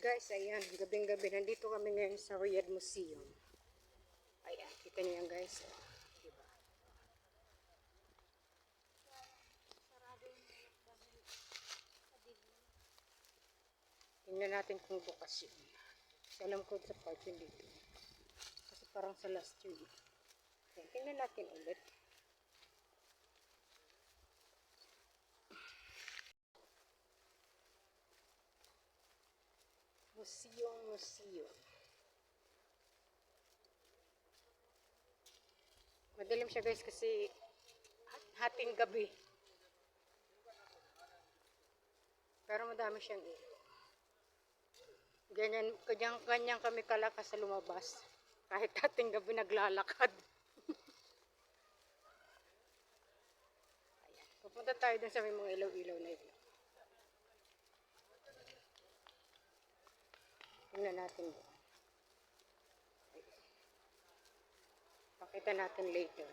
guys, ayan, gabing-gabi. Nandito kami ngayon sa Riyadh Museum. Ayan, kita niyo yan guys. Oh, diba? Tingnan natin kung bukas yun. Kasi alam ko sa part yun dito. Kasi parang sa last year. Ayan, tingnan natin ulit. Museum, museum. Madilim siya guys kasi hat- hating gabi. Pero madami siyang ilaw. Ganyan, kanyang, kanyang kami kalakas sa lumabas. Kahit hating gabi naglalakad. Ayan. Pupunta tayo dun sa mga ilaw-ilaw na ito. Tingnan natin. Pakita natin later.